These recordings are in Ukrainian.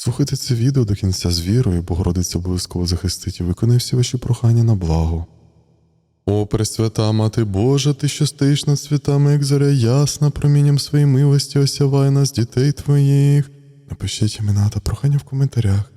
Слухайте це відео до кінця з вірою, Богородиця обов'язково захистить і виконає всі ваші прохання на благо. О, Пресвята Мати Божа, ти що стоїш над святами, як зоря ясна, промінням своєї милості осявай нас, дітей твоїх. Напишіть імена та прохання в коментарях.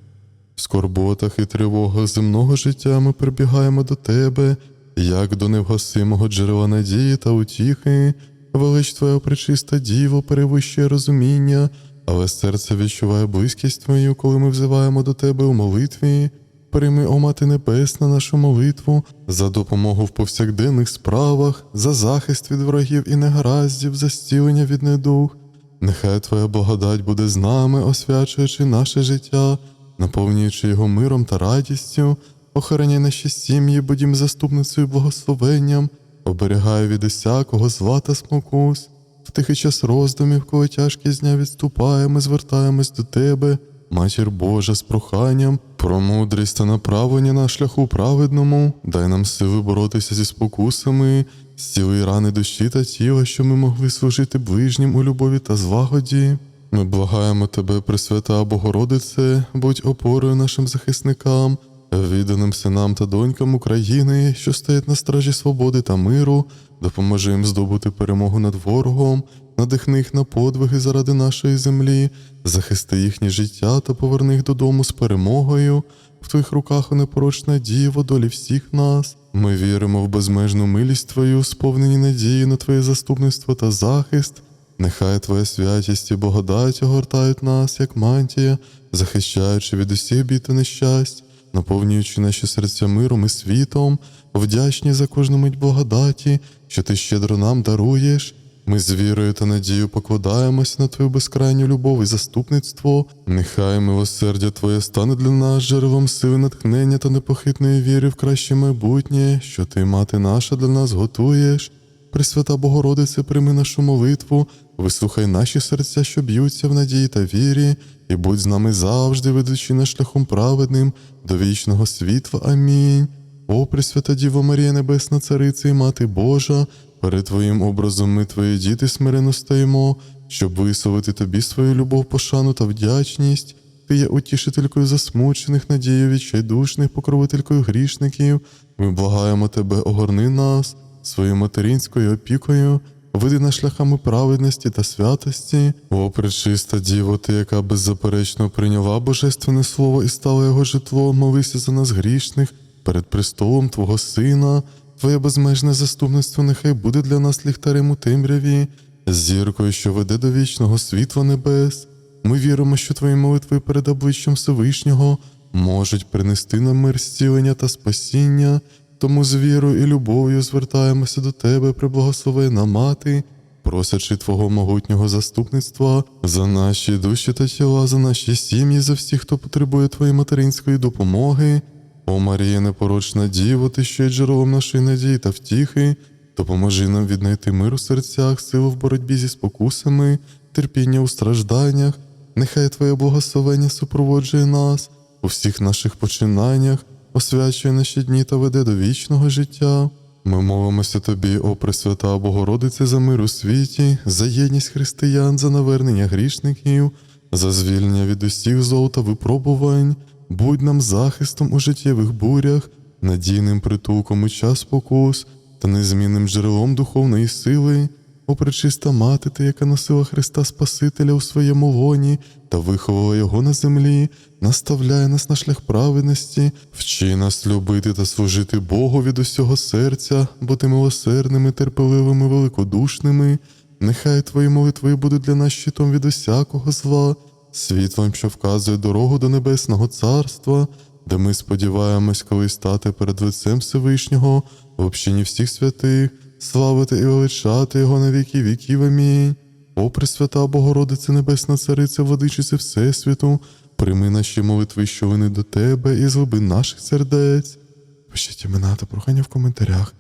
В скорботах і тривогах земного життя ми прибігаємо до тебе, як до невгасимого джерела надії та утіхи. Велич Твоя пречиста діво перевищує розуміння, але серце відчуває близькість Твою, коли ми взиваємо до Тебе у молитві. Прийми, о Мати Небесна, нашу молитву за допомогу в повсякденних справах, за захист від ворогів і негараздів, за зцілення від недух. Нехай Твоя благодать буде з нами, освячуючи наше життя, наповнюючи його миром та радістю, охороняй наші сім'ї, будім заступницею благословенням, оберігай від усякого зла та спокус. Тихий час роздумів, коли тяжкі з дня відступає, ми звертаємось до Тебе, Матір Божа, з проханням, про мудрість та направлення на шляху праведному, дай нам сили боротися зі спокусами, зціли рани душі та тіла, що ми могли служити ближнім у любові та злагоді. Ми благаємо Тебе, Пресвята Богородице, будь опорою нашим захисникам, відданим синам та донькам України, що стоять на стражі свободи та миру, допоможи їм здобути перемогу над ворогом, надихни їх на подвиги заради нашої землі, захисти їхнє життя та поверни їх додому з перемогою. В твоїх руках непорочна діво долі всіх нас. Ми віримо в безмежну милість Твою, сповнені надії на Твоє заступництво та захист. Нехай Твоя святість і благодать огортають нас, як мантія, захищаючи від усіх бід та нещасть, наповнюючи наші серця миром і світом, вдячні за кожну мить благодаті, що ти щедро нам даруєш. Ми з вірою та надією покладаємося на Твою безкрайню любов і заступництво. Нехай милосердя Твоє стане для нас джерелом сили натхнення та непохитної віри в краще майбутнє, що Ти, мати наша, для нас готуєш. Пресвята Богородице, прийми нашу молитву, вислухай наші серця, що б'ються в надії та вірі, і будь з нами завжди, ведучи нас шляхом праведним до вічного світла. Амінь. О, Пресвята Діво Марія, Небесна Цариця і Мати Божа, перед Твоїм образом ми, Твої діти, смиренно стоїмо, щоб висловити Тобі свою любов, пошану та вдячність. Ти є утішителькою засмучених, надією відчайдушних, покровителькою грішників. Ми благаємо Тебе, огорни нас своєю материнською опікою, веди нас шляхами праведності та святості. О, пречиста Діво, ти, яка беззаперечно прийняла Божественне Слово і стала його житлом, молися за нас грішних перед престолом Твого Сина. Твоє безмежне заступництво нехай буде для нас ліхтарем у темряві, зіркою, що веде до вічного світла небес. Ми віримо, що Твої молитви перед обличчям Всевишнього можуть принести нам мир зцілення та спасіння, тому з вірою і любов'ю звертаємося до Тебе, преблагословена Мати, просячи Твого могутнього заступництва за наші душі та тіла, за наші сім'ї, за всіх, хто потребує Твоєї материнської допомоги. О Марія, непорочна Діво, ти що є джерелом нашої надії та втіхи, допоможи нам віднайти мир у серцях, силу в боротьбі зі спокусами, терпіння у стражданнях. Нехай Твоє благословення супроводжує нас у всіх наших починаннях, освячує наші дні та веде до вічного життя. Ми молимося Тобі, о Пресвята Богородице, за мир у світі, за єдність християн, за навернення грішників, за звільнення від усіх зол та випробувань. Будь нам захистом у життєвих бурях, надійним притулком у час спокус та незмінним джерелом духовної сили, о пречиста мати, ти, яка носила Христа Спасителя у своєму лоні та виховала його на землі, наставляє нас на шлях праведності, вчи нас любити та служити Богу від усього серця, бути милосердними, терпеливими, великодушними. Нехай твої молитви будуть для нас щитом від усякого зла світлом, що вказує дорогу до Небесного Царства, де ми сподіваємось колись стати перед лицем Всевишнього в общині всіх святих, славити і величати Його на віки віків. Амінь. О, Пресвята Богородице Небесна Цариця, водичице Всесвіту, прийми наші молитви, що вони до Тебе, і злоби наших сердець. Пишіть імена та прохання в коментарях.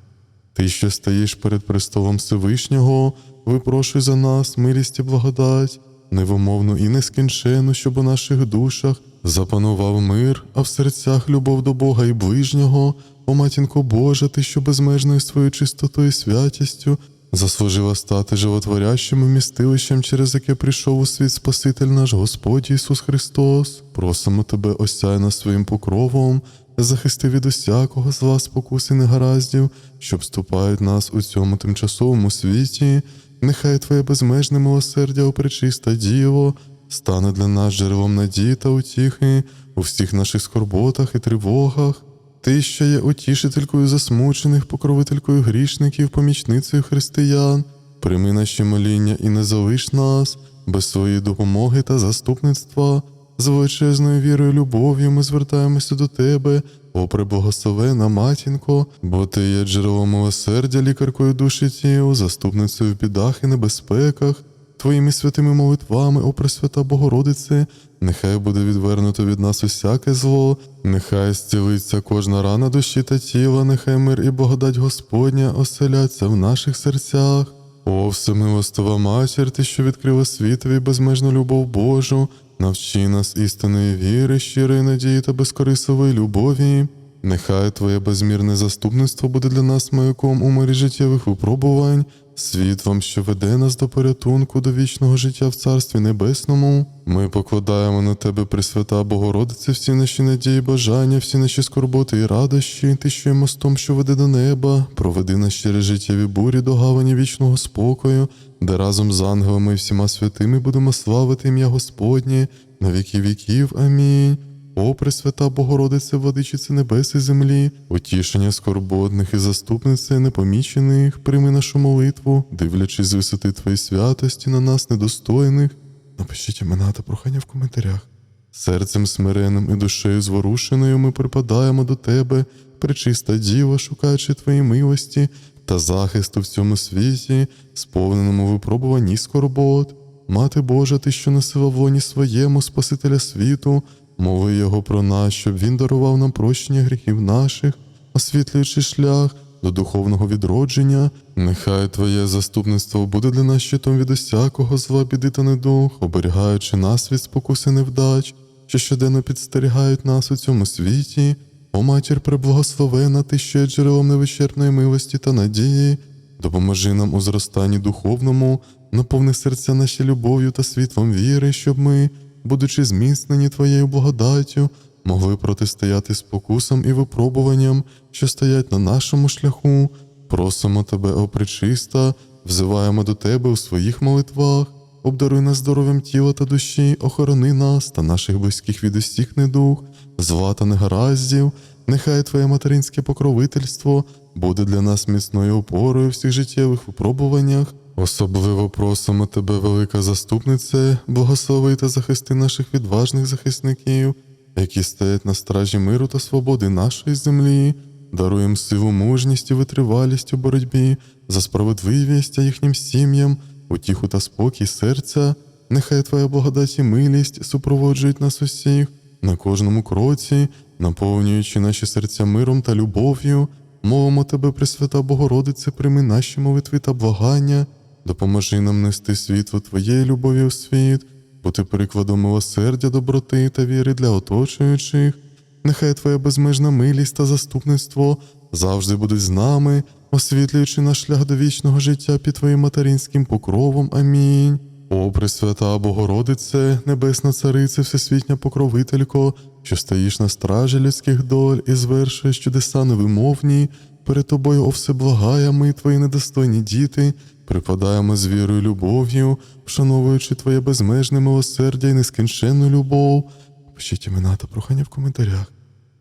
Ти, що стоїш перед престолом Всевишнього, випрошуй за нас милість і благодать, невимовну і нескінчену, щоб у наших душах запанував мир, а в серцях любов до Бога і ближнього. О, матінко Божа, ти, що безмежною своєю чистотою і святістю заслужила стати животворящим вмістилищем, через яке прийшов у світ Спаситель наш Господь Ісус Христос. Просимо Тебе, осяй своїм покровом, захисти від усякого зла спокуси негараздів, що вступають нас у цьому тимчасовому світі. Нехай Твоє безмежне милосердя, о Діво, стане для нас джерелом надії та утіхи у всіх наших скорботах і тривогах. Ти, що є утішителькою засмучених, покровителькою грішників, помічницею християн, прийми наші моління і не залиш нас без своєї допомоги та заступництва. З величезною вірою і любов'ю ми звертаємося до тебе, о преблагословена матінко, бо ти є джерелом милосердя, лікаркою душі тіл, заступницею в бідах і небезпеках. Твоїми святими молитвами, о Пресвята Богородице, нехай буде відвернуто від нас усяке зло, нехай зцілиться кожна рана душі та тіла, нехай мир і благодать Господня оселяться в наших серцях. О, всемилостова матір, ти, що відкрила світові безмежну любов Божу, навчи нас істинної віри, щирої надії та безкорисової любові. Нехай Твоє безмірне заступництво буде для нас маяком у морі життєвих випробувань, світлом, що веде нас до порятунку, до вічного життя в Царстві Небесному. Ми покладаємо на Тебе, Пресвята Богородице, всі наші надії, бажання, всі наші скорботи і радощі, ти, що є мостом, що веде до неба, проведи нас через життєві бурі до гавані вічного спокою, де разом з ангелами і всіма святими будемо славити ім'я Господнє на віки віків. Амінь. О, Пресвята Богородице, владичице небес і землі, утішення скорботних і заступнице непомічених, прийми нашу молитву, дивлячись з висоти Твоєї святості на нас недостойних. Напишіть імена та прохання в коментарях. Серцем смиренним і душею зворушеною ми припадаємо до Тебе, пречиста Діва, шукаючи Твої милості та захисту в цьому світі, сповненому випробуванні скорбот. Мати Божа, ти, що носила в лоні своєму Спасителя світу, мови Його про нас, щоб Він дарував нам прощення гріхів наших, освітлюючи шлях до духовного відродження. Нехай Твоє заступництво буде для нас щитом від усякого зла, біди та недух, оберігаючи нас від спокуси невдач, що щоденно підстерігають нас у цьому світі. О матір преблагословена, ти що є джерелом невичерпної милості та надії. Допоможи нам у зростанні духовному, наповни серця наші любов'ю та світлом віри, щоб ми, будучи зміцнені Твоєю благодаттю, могли протистояти спокусам і випробуванням, що стоять на нашому шляху. Просимо Тебе, о пречиста, взиваємо до Тебе у своїх молитвах, обдаруй нас здоров'ям тіла та душі, охорони нас та наших близьких від усіх недуг, зла та негараздів, нехай Твоє материнське покровительство буде для нас міцною опорою в всіх життєвих випробуваннях. Особливо просимо Тебе, велика заступнице, благослови та захисти наших відважних захисників, які стоять на стражі миру та свободи нашої землі. Даруєм силу, мужність і витривалість у боротьбі за справедливість та їхнім сім'ям, утіху та спокій серця. Нехай Твоя благодать і милість супроводжують нас усіх на кожному кроці, наповнюючи наші серця миром та любов'ю. Мовимо Тебе, Пресвята Богородице, прийми наші молитви та благання, допоможи нам нести світло Твоєї любові у світ, бути прикладом милосердя, доброти та віри для оточуючих. Нехай Твоя безмежна милість та заступництво завжди будуть з нами, освітлюючи наш шлях до вічного життя під Твоїм материнським покровом. Амінь. О, Пресвята Богородице, Небесна Царице, Всесвітня Покровителько, що стоїш на стражі людських доль і звершуєш чудеса невимовні, перед тобою, о всеблагая, ми, твої недостойні діти, припадаємо з вірою і любов'ю, вшановуючи Твоє безмежне милосердя і нескінченну любов. Пишіть імена та прохання в коментарях.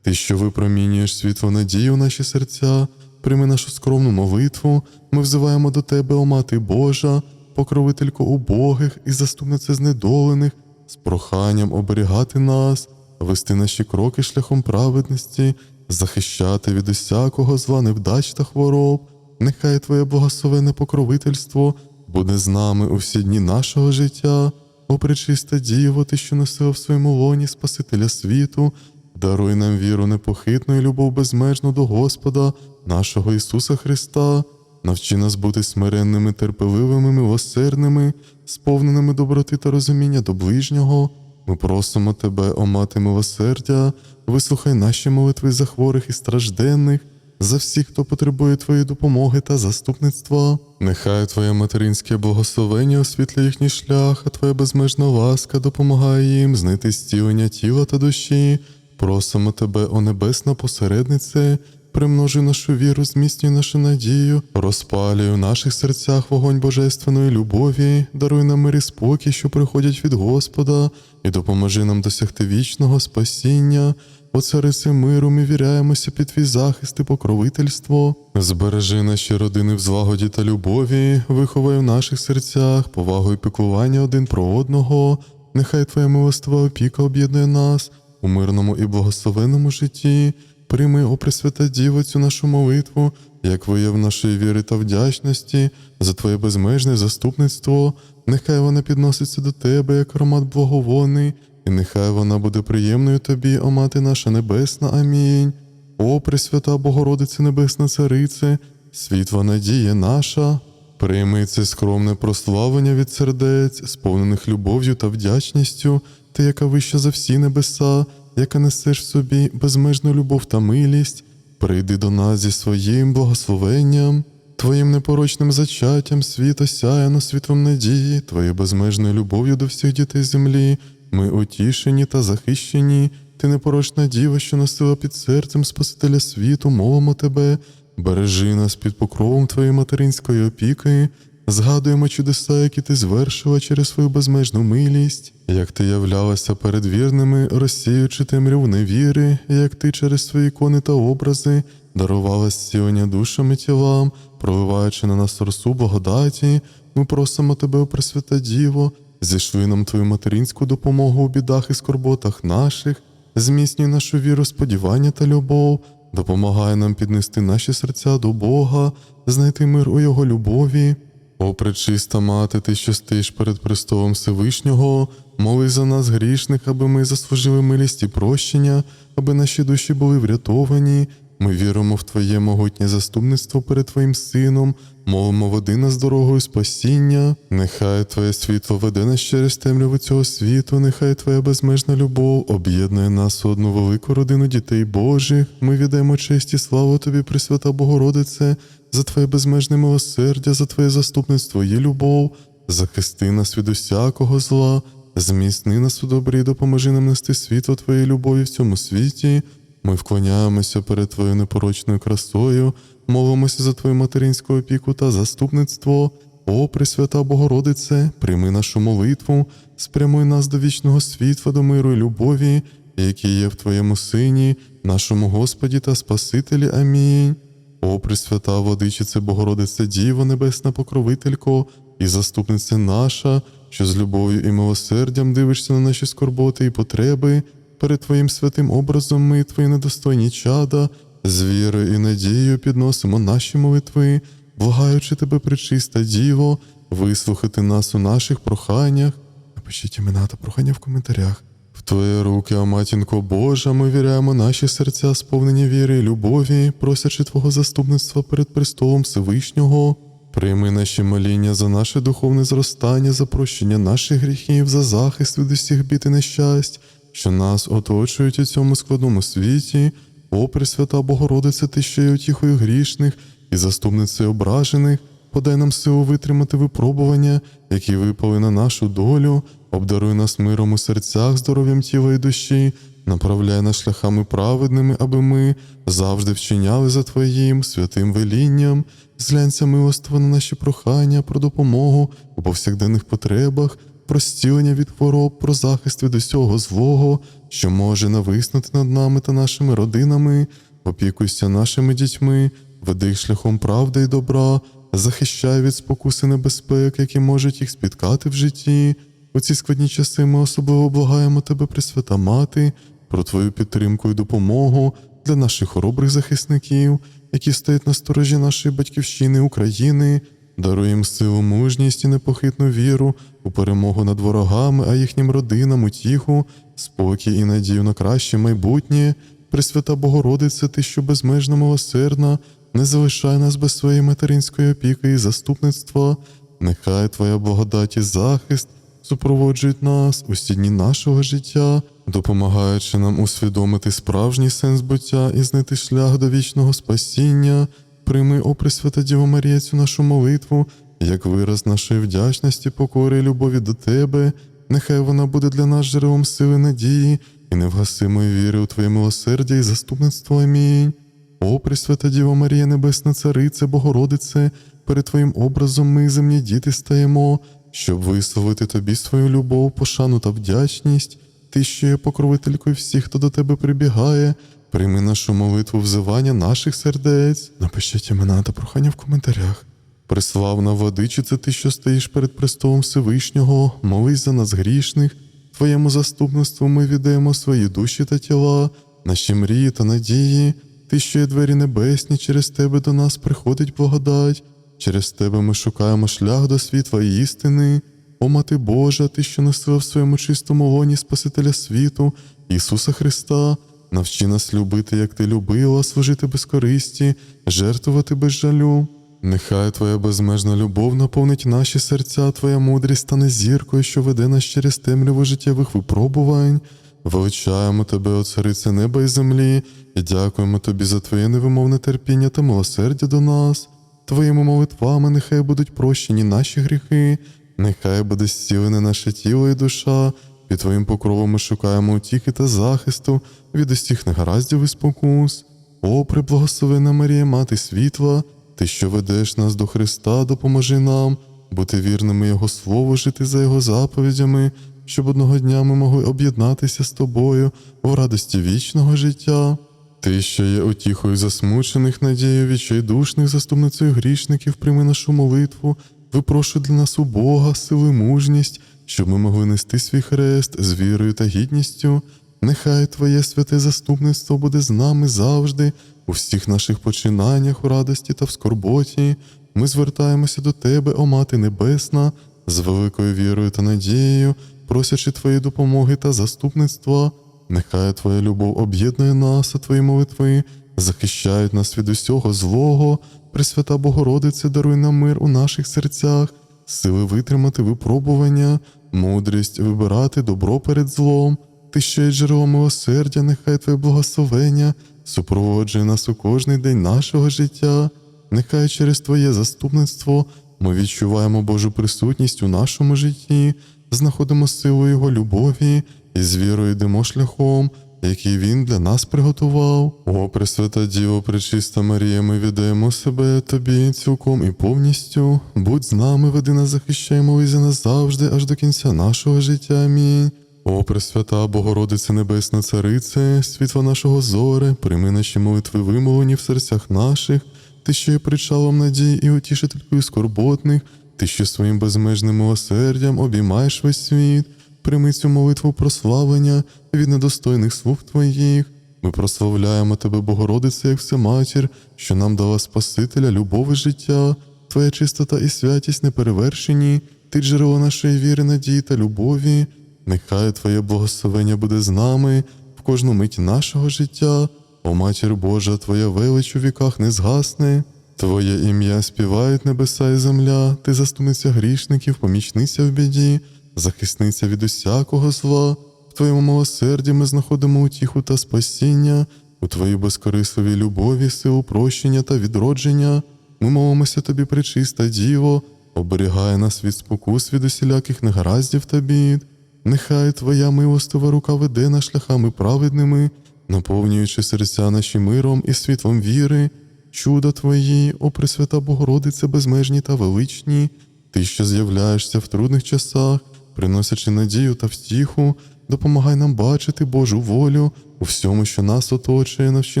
Ти, що випромінюєш світло надії у наші серця, прийми нашу скромну молитву, ми взиваємо до Тебе, о Мати Божа, покровителько убогих і заступниця знедолених, з проханням оберігати нас, вести наші кроки шляхом праведності, захищати від усякого зла невдач та хвороб. Нехай Твоє благословене покровительство буде з нами у всі дні нашого життя. О, пречиста Діво, ти, що носила в своєму лоні Спасителя світу, даруй нам віру непохитну і любов безмежну до Господа, нашого Ісуса Христа, навчи нас бути смиренними, терпеливими, милосердними, сповненими доброти та розуміння до ближнього. Ми просимо Тебе, о мати милосердя, вислухай наші молитви за хворих і стражденних, за всіх, хто потребує Твоєї допомоги та заступництва. Нехай Твоє материнське благословення освітлює їхній шлях, а Твоя безмежна ласка допомагає їм знайти зцілення тіла та душі. Просимо Тебе, о небесна посереднице, примножуй нашу віру, зміцнюй нашу надію, розпалюй у наших серцях вогонь божественної любові, даруй нам мир і спокій, що приходять від Господа, і допоможи нам досягти вічного спасіння. О царице миру, ми віряємося під твій захист і покровительство. Збережи наші родини в злагоді та любові, виховай в наших серцях повагу і піклування один про одного. Нехай Твоя милостива опіка об'єднує нас у мирному і благословенному житті. Прийми, о Пресвята Діво, цю нашу молитву, як вияв нашої віри та вдячності за Твоє безмежне заступництво. Нехай вона підноситься до Тебе, як аромат благовонний, і нехай вона буде приємною Тобі, о Мати наша Небесна. Амінь. О, Пресвята Богородице Небесна Царице, світла надія наша. Прийми це скромне прославлення від сердець, сповнених любов'ю та вдячністю, ти, яка вища за всі небеса, яка несеш в собі безмежну любов та милість, прийди до нас зі своїм благословенням, Твоїм непорочним зачаттям світ осяяно світлом надії, Твоєю безмежною любов'ю до всіх дітей землі. Ми утішені та захищені, ти непорочна діва, що носила під серцем Спасителя світу, мовимо тебе, бережи нас під покровом Твоєї материнської опіки, згадуємо чудеса, які ти звершила через свою безмежну милість, як ти являлася перед вірними, розсіючи темряву невіри, як ти через свої ікони та образи дарувала зцілення душам і тілам, проливаючи на нас росу благодаті, ми просимо тебе, Пресвята Діво, зішли нам твою материнську допомогу у бідах і скорботах наших, зміцнюй нашу віру, сподівання та любов, допомагай нам піднести наші серця до Бога, знайти мир у Його любові. О, пречиста мати, ти що стоїш перед престолом Всевишнього, моли за нас грішних, аби ми заслужили милість і прощення, аби наші душі були врятовані. Ми віримо в Твоє могутнє заступництво перед Твоїм Сином, молимо води нас дорогою спасіння. Нехай Твоє світло веде нас через темряву цього світу, нехай Твоя безмежна любов об'єднує нас у одну велику родину дітей Божих. Ми віддаємо честь і славу Тобі, Пресвята Богородице, за Твоє безмежне милосердя, за Твоє заступництво і любов, захисти нас від усякого зла, зміцни нас у добрі, допоможи нам нести світло Твоєї любові в цьому світі. Ми вклоняємося перед Твоєю непорочною красою, молимося за Твою материнську опіку та заступництво. О, Пресвята Богородице, прийми нашу молитву, спрямуй нас до вічного світла, до миру і любові, які є в Твоєму Сині, нашому Господі та Спасителі. Амінь. О, Пресвята Владичице Богородице Діво, Небесна Покровителько і заступниця наша, що з любов'ю і милосердям дивишся на наші скорботи і потреби, перед Твоїм святим образом ми, Твої недостойні чада, з вірою і надією підносимо наші молитви, благаючи Тебе, пречиста Діво, вислухати нас у наших проханнях. Напишіть імена та прохання в коментарях. В Твої руки, о матінко Божа, ми віряємо наші серця, сповнені віри і любові, просячи Твого заступництва перед престолом Всевишнього. Прийми наші моління за наше духовне зростання, за прощення наших гріхів, за захист від усіх бід і нещасть, що нас оточують у цьому складному світі. О, Пресвята Богородице, ти що є утіхою грішних і заступницею ображених, подай нам силу витримати випробування, які випали на нашу долю, обдаруй нас миром у серцях, здоров'ям тіла і душі, направляй нас шляхами праведними, аби ми завжди вчиняли за Твоїм святим велінням, зглянься милоство на наші прохання про допомогу у повсякденних потребах, про зцілення від хвороб, про захист від усього злого, що може нависнути над нами та нашими родинами, опікуйся нашими дітьми, веди їх шляхом правди і добра, захищай від спокуси небезпек, які можуть їх спіткати в житті. У ці складні часи ми особливо благаємо тебе, Пресвята Мати, про твою підтримку і допомогу для наших хоробрих захисників, які стоять на сторожі нашої батьківщини України. Даруй їм силу, мужність і непохитну віру у перемогу над ворогами, а їхнім родинам утіху, спокій і надію на краще майбутнє. Пресвята Богородице, ти, що безмежно милосердна, не залишай нас без своєї материнської опіки і заступництва. Нехай Твоя благодать і захист супроводжують нас усі дні нашого життя, допомагаючи нам усвідомити справжній сенс буття і знайти шлях до вічного спасіння, прийми, о Пресвята Діво Марія, цю нашу молитву, як вираз нашої вдячності, покори і любові до Тебе. Нехай вона буде для нас джерелом сили надії і невгасимої віри у Твоє милосердя і заступництво. Амінь. О, Пресвята Діво Марія, Небесна Царице, Богородице, перед Твоїм образом ми, земні діти, стаємо, щоб висловити Тобі свою любов, пошану та вдячність. Ти, що є покровителькою всіх, хто до тебе прибігає, прийми нашу молитву взивання наших сердець. Напишіть імена та прохання в коментарях. Преславна владичице, ти, що стоїш перед престолом Всевишнього, молись за нас грішних, Твоєму заступництву ми віддаємо свої душі та тіла, наші мрії та надії. Ти, що є двері небесні, через тебе до нас приходить благодать, через тебе ми шукаємо шлях до світла і істини. О мати Божа, ти, що носила в своєму чистому лоні Спасителя світу, Ісуса Христа, навчи нас любити, як ти любила, служити без користі, жертвувати без жалю. Нехай Твоя безмежна любов наповнить наші серця, Твоя мудрість стане зіркою, що веде нас через темряву життєвих випробувань. Величаємо Тебе, о царице неба і землі, і дякуємо Тобі за Твоє невимовне терпіння та милосердя до нас. Твоїми молитвами нехай будуть прощені наші гріхи, нехай буде зцілене наше тіло і душа. Під Твоїм покровом ми шукаємо утіхи та захисту від усіх негараздів і спокус. О, преблагословена Марія, Мати світла, Ти, що ведеш нас до Христа, допоможи нам бути вірними Його Слову, жити за Його заповідями, щоб одного дня ми могли об'єднатися з тобою в радості вічного життя. Ти, що є утіхою засмучених, надією відчайдушних, заступницею грішників, прийми нашу молитву, випрошуй для нас у Бога сили, мужність, щоб ми могли нести свій хрест з вірою та гідністю. Нехай Твоє святе заступництво буде з нами завжди, у всіх наших починаннях, у радості та в скорботі. Ми звертаємося до Тебе, о Мати Небесна, з великою вірою та надією, просячи Твоєї допомоги та заступництва. Нехай Твоя любов об'єднує нас, а Твої молитви захищають нас від усього злого. Пресвята Богородице, даруй нам мир у наших серцях, сили витримати випробування, мудрість вибирати добро перед злом. Ти ще й джерело милосердя, нехай Твоє благословення супроводжує нас у кожний день нашого життя. Нехай через Твоє заступництво ми відчуваємо Божу присутність у нашому житті, знаходимо силу Його любові і з вірою йдемо шляхом, який Він для нас приготував. О, Пресвята Діво, Пречиста Марія, ми віддаємо себе Тобі цілком і повністю. Будь з нами, веди нас, захищай, молись за нас аж до кінця нашого життя. Амінь. О, Пресвята Богородице Небесна Царице, світло нашого зоре, прийми наші молитви вимовлені в серцях наших, ти, що є причалом надії і утішителькою скорботних, ти, що своїм безмежним милосердям обіймаєш весь світ, прийми цю молитву прославлення від недостойних слуг Твоїх. Ми прославляємо Тебе, Богородице, як всематір, що нам дала Спасителя, любов і життя, Твоя чистота і святість неперевершені, Ти джерело нашої віри, надії та любові. Нехай Твоє благословення буде з нами в кожну мить нашого життя. О Матір Божа, Твоя велич у віках не згасне, Твоє ім'я співають небеса і земля, Ти заступниця грішників, помічниця в біді, захисниця від усякого зла. В Твоєму милосерді ми знаходимо утіху та спасіння, у Твоїй безкорисливій любові, силу прощення та відродження. Ми молимося Тобі, пречиста Діво, оберігай нас від спокус від усіляких негараздів та бід. Нехай Твоя милостива рука веде нас шляхами праведними, наповнюючи серця наші миром і світлом віри, чуда Твої, о Пресвята Богородице, безмежні та величні, Ти, що з'являєшся в трудних часах, приносячи надію та втіху, допомагай нам бачити Божу волю у всьому, що нас оточує, навчи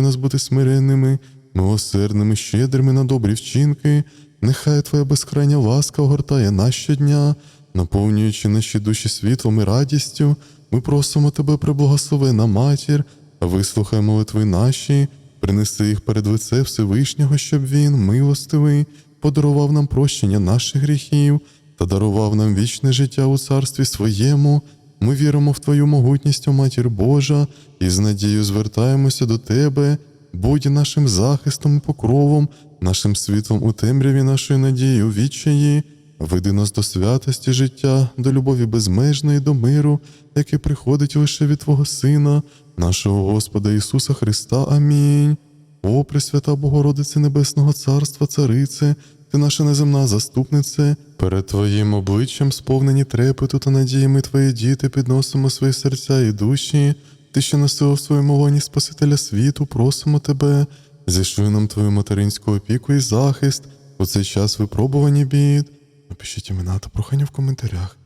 нас бути смиренними, милосердними, щедрими на добрі вчинки. Нехай Твоя безкрайня ласка огортає нас щодня, наповнюючи наші душі світлом і радістю, ми просимо Тебе, преблагословена матір, вислухай молитви наші, принеси їх перед лице Всевишнього, щоб Він, милостивий, подарував нам прощення наших гріхів та дарував нам вічне життя у царстві своєму. Ми віримо в Твою могутність, о Матір Божа, і з надією звертаємося до Тебе, будь нашим захистом і покровом, нашим світлом у темряві нашої надії у відчаї. веди нас до святості життя, до любові безмежної, до миру, який приходить лише від Твого Сина, нашого Господа Ісуса Христа. Амінь. О, Пресвята Богородице Небесного Царства, Царице, ти наша неземна заступнице, перед Твоїм обличчям, сповнені трепету та надії, ми Твої діти підносимо свої серця і душі. Ти, що носила в своєму лоні Спасителя світу, просимо Тебе, зішли нам Твою материнську опіку і захист у цей час випробувані бід. Напишіть імена та прохання в коментарях.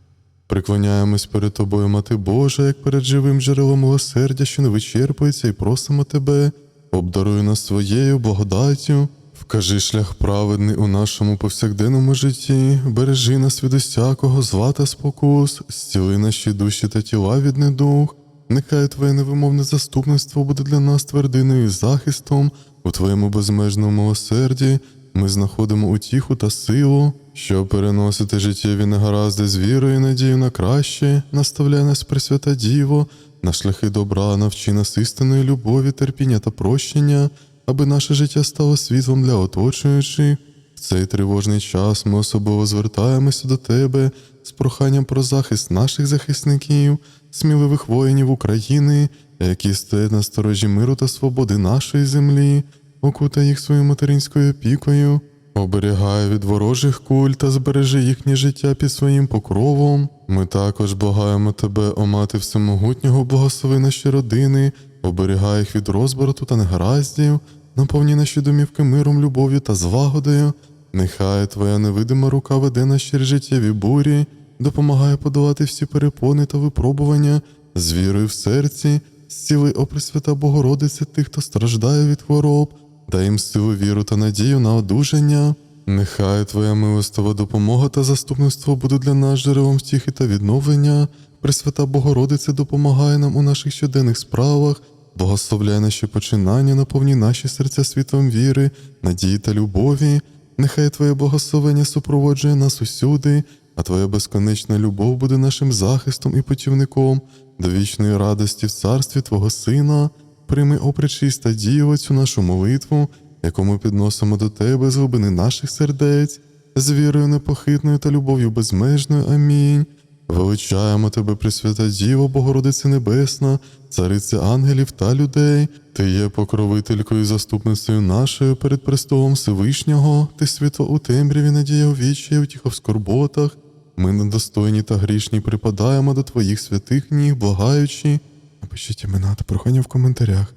Приклоняємось перед тобою, Мати Божа, як перед живим джерелом милосердя, що не вичерпується, і просимо тебе, обдаруй нас своєю благодаттю, вкажи шлях праведний у нашому повсякденному житті, бережи нас від усякого зла та спокус, зціли наші душі та тіла від недух. Нехай Твоє невимовне заступництво буде для нас твердиною і захистом у Твоєму безмежному милосерді. Ми знаходимо утіху та силу, щоб переносити життєві негаразди з вірою і надію на краще, наставляй нас Пресвята Діво, на шляхи добра, навчи нас істинної любові, терпіння та прощення, аби наше життя стало світлом для оточуючих. В цей тривожний час ми особливо звертаємося до Тебе з проханням про захист наших захисників, сміливих воїнів України, які стоять на сторожі миру та свободи нашої землі окутай їх своєю материнською опікою, оберігай від ворожих куль та збережи їхнє життя під своїм покровом. Ми також благаємо тебе, о мати всемогутнього, благослови наші родини, оберігай їх від розбрату та негараздів, наповні наші домівки миром, любов'ю та злагодою. Нехай твоя невидима рука веде через життєві бурі, допомагає подолати всі перепони та випробування з вірою в серці. Зціли, о Пресвята Богородице, тих, хто страждає від хвороб, дай їм силу, віру та надію на одужання. Нехай Твоя милостива допомога та заступництво будуть для нас джерелом втіхи та відновлення. Пресвята Богородице допомагає нам у наших щоденних справах, благословляй наші починання, наповні наші серця світом віри, надії та любові. Нехай Твоє благословення супроводжує нас усюди, а Твоя безконечна любов буде нашим захистом і путівником до вічної радості в царстві Твого Сина. Прийми, о пречиста Діво, цю нашу молитву, яку ми підносимо до Тебе з глибини наших сердець, з вірою непохитною та любов'ю безмежною. Амінь. Величаємо Тебе, Пресвята Діво, Богородице Небесна, Царице ангелів та людей. Ти є покровителькою і заступницею нашою перед престолом Всевишнього, ти світло у темряві, надія у вічі, в скорботах. Ми недостойні та грішні припадаємо до Твоїх святих ніг, благаючи. Напишіть імена та прохання в коментарях.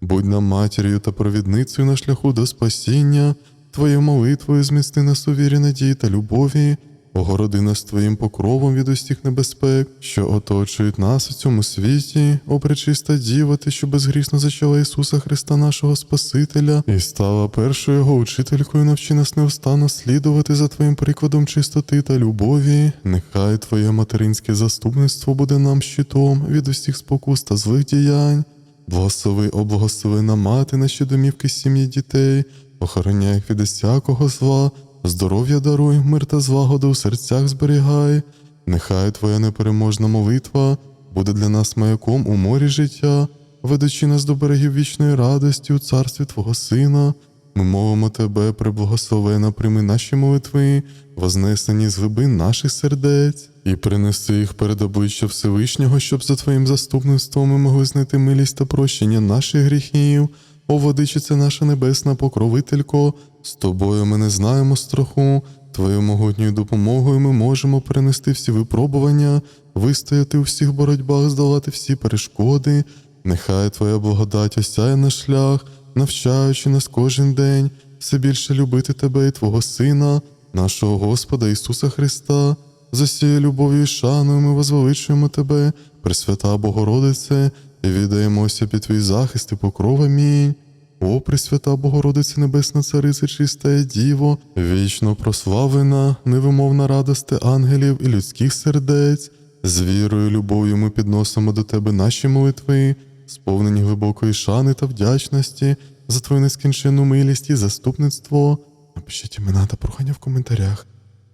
Будь нам матір'ю та провідницею на шляху до спасіння, Твоєю молитвою змісти нас у вірі надії та любові, огороди нас Твоїм покровом від усіх небезпек, що оточують нас у цьому світі, о пречиста Діва, Ти, що безгрішно зачала Ісуса Христа, нашого Спасителя, і стала першою його учителькою, навчи нас неустанно слідувати за Твоїм прикладом чистоти та любові. Нехай Твоє материнське заступництво буде нам щитом від усіх спокус та злих діянь. Благослови, о благословена мати наші домівки сім'ї дітей, охороняй їх від усякого зла, здоров'я даруй, мир та злагоду у серцях зберігай. Нехай Твоя непереможна молитва буде для нас маяком у морі життя, ведучи нас до берегів вічної радості у царстві Твого Сина. Ми мовимо Тебе, преблагословена, прийми наші молитви, вознесені з глибин наших сердець, і принеси їх перед обличчя Всевишнього, щоб за Твоїм заступництвом ми могли знайти милість та прощення наших гріхів. О, водичице наша небесна покровителько, з тобою ми не знаємо страху, Твоєю могутньою допомогою ми можемо перенести всі випробування, вистояти у всіх боротьбах, здолати всі перешкоди. Нехай Твоя благодать осяє наш шлях, навчаючи нас кожен день, все більше любити Тебе і Твого Сина, нашого Господа Ісуса Христа. За всією любов'ю і шаною ми возвеличуємо Тебе, Пресвята Богородице, і віддаємося під Твій захист і покров. Амінь. О, Пресвята Богородице Небесна Царице, чиста Діво, вічно прославлена, невимовна радости ангелів і людських сердець. З вірою, і любов'ю ми підносимо до Тебе наші молитви, сповнені глибокої шани та вдячності за Твою нескінченну милість і заступництво. Напишіть імена та прохання в коментарях.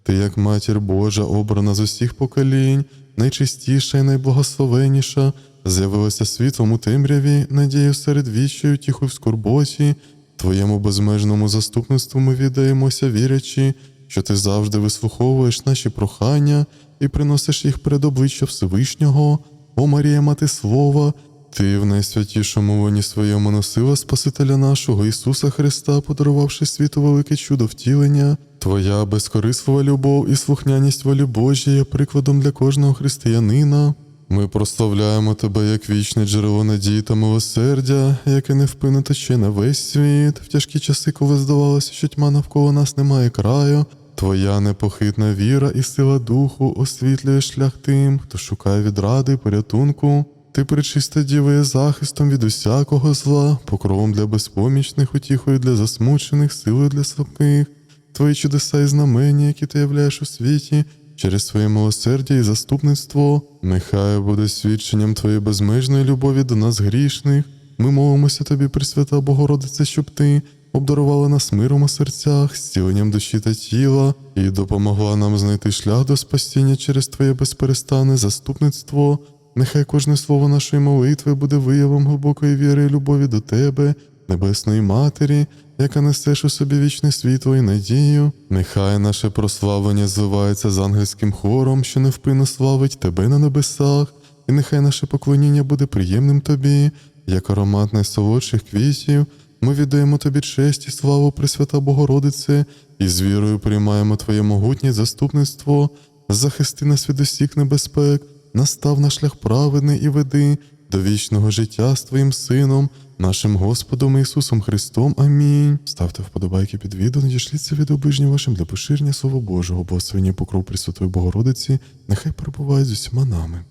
Ти, як матір Божа, обрана з усіх поколінь, найчистіша і найблагословеніша, з'явилася світлом у темряві, надію серед вічою, тіху в скорботі. Твоєму безмежному заступництву ми віддаємося, вірячи, що ти завжди вислуховуєш наші прохання і приносиш їх перед обличчя Всевишнього. О Марія, мати Слова, ти в найсвятішому воні своєму носила Спасителя нашого Ісуса Христа, подарувавши світу велике чудо втілення. Твоя безкорислива любов і слухняність волі Божій є прикладом для кожного християнина. Ми прославляємо тебе як вічне джерело надії та милосердя, яке невпинно тече на весь світ, в тяжкі часи, коли здавалося, що тьма навколо нас немає краю. Твоя непохитна віра і сила духу освітлює шлях тим, хто шукає відради порятунку. Ти причиста діва є захистом від усякого зла, покровом для безпомічних, утіхою для засмучених, силою для слабких. Твої чудеса і знамення, які ти являєш у світі, через своє милосердя і заступництво, нехай буде свідченням твоєї безмежної любові до нас грішних. Ми молимося тобі, Пресвята Богородице, щоб ти обдарувала нас миром у серцях, зціленням душі та тіла, і допомогла нам знайти шлях до спасіння через Твоє безперестанне заступництво. Нехай кожне слово нашої молитви буде виявом глибокої віри і любові до Тебе, Небесної Матері, яка несеш у собі вічне світло і надію. Нехай наше прославлення зливається з ангельським хором, що невпинно славить Тебе на небесах, і нехай наше поклоніння буде приємним Тобі, як аромат найсолодших квітів. Ми віддаємо Тобі честь і славу, Пресвята Богородице, і з вірою приймаємо Твоє могутнє заступництво, захисти нас від усіх небезпек, настав на шлях праведний і веди до вічного життя з Твоїм Сином, нашим Господом Ісусом Христом. Амінь. Ставте вподобайки під відео, надішліться від ближнім вашим для поширення Слова Божого, бо свині покров Пресвятої Богородиці, нехай перебувають з усіма нами.